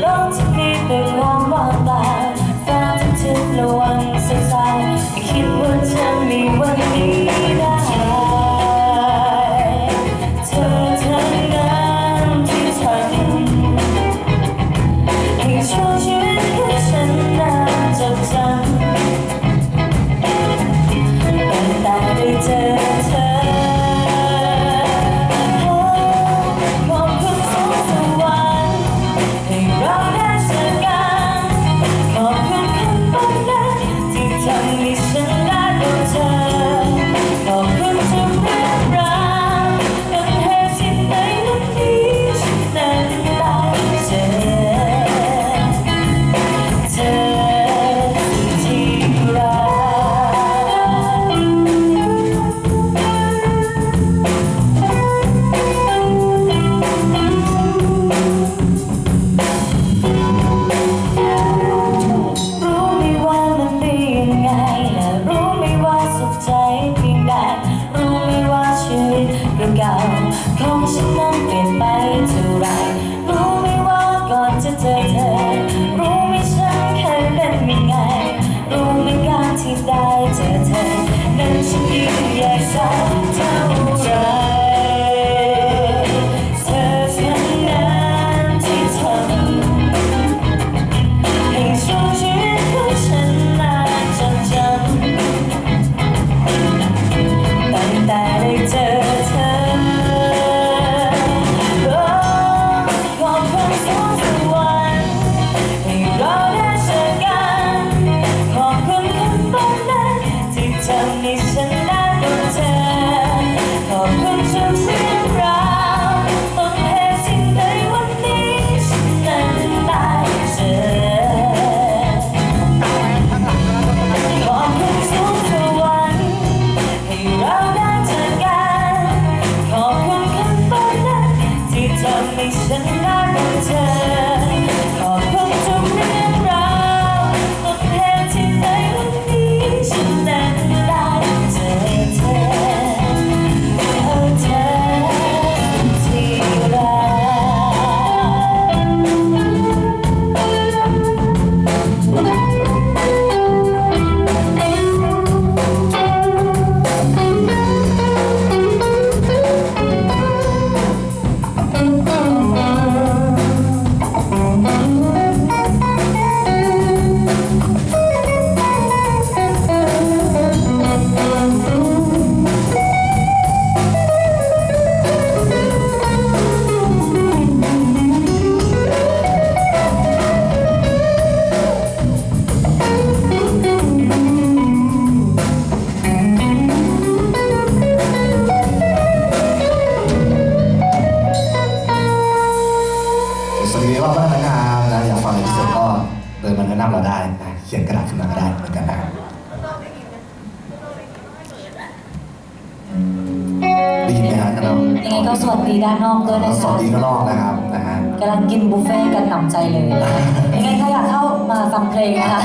โลกที่มีแต่ความว่างเปล่าฟ้าที่ทึบและวันสดใสไม่คิดว่าฉันมีวันนี้ได้ นำเราได้นะเขียนกระดาษขึ้นมาก็ได้เหมือนกันนะได้ยินไหมฮะกันเรยังไงก็สวัสดีด้านนอกด้วยนะครับสวัสดีข้างนอกนะครับนะฮะกำลังกินบุฟเฟ่ต์กันหนำใจเลยยังไงก็อยากเข้ามาฟังเพลงนะคะ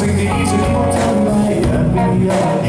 Sing easy, don't be.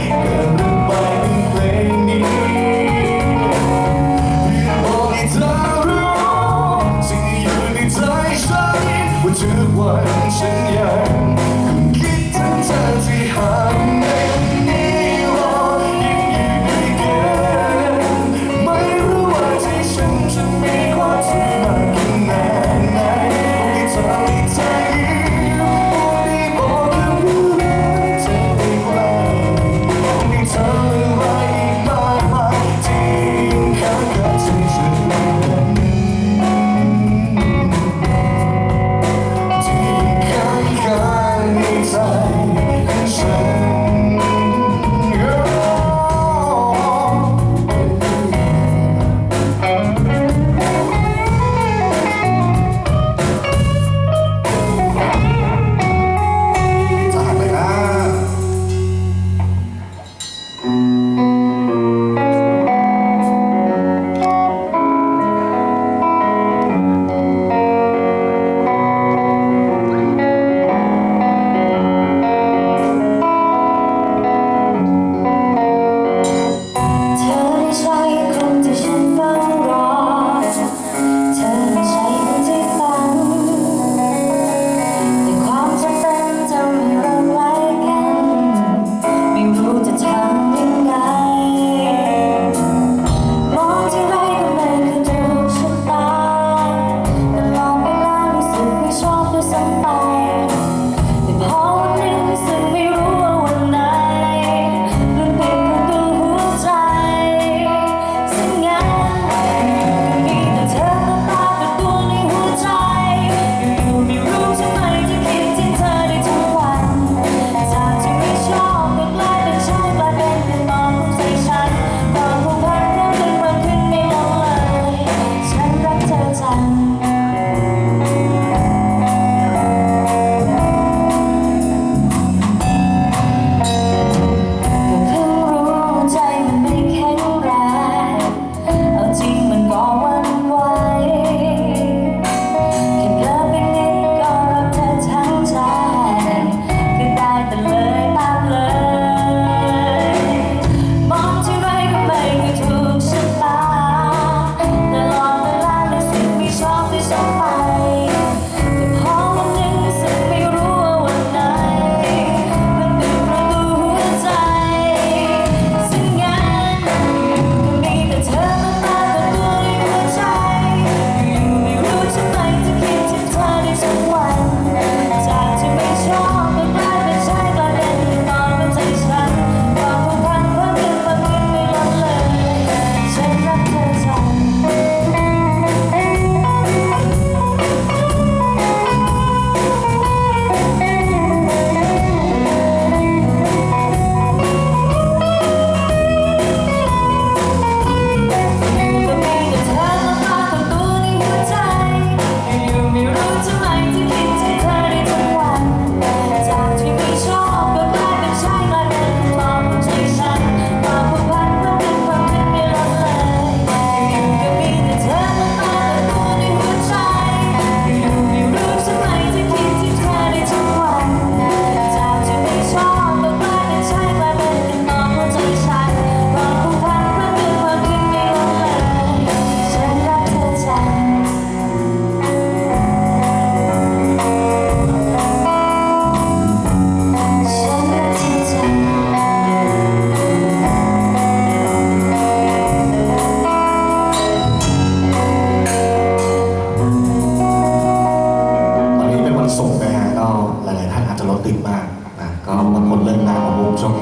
รถติดมากนะก็บางคนเลินงานมาปุ๊ช่วง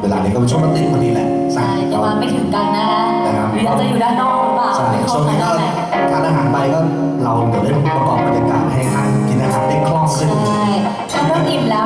เวลานี้ก็เป็นช่วงรถติดพอดีแหละใช่แต่ว่าไม่ถึงกันนะนะครับหรืจะอยู่ด้านนอกหรือเปล่าช่ช่วงนี้ก็ทานอาหารไปก็เราเดี๋ยวได้ประกอบบรรยากาศให้ทานกินอาหารได้คล่องขึ้นใช่ถ้าเริ่มอิ่มแล้ว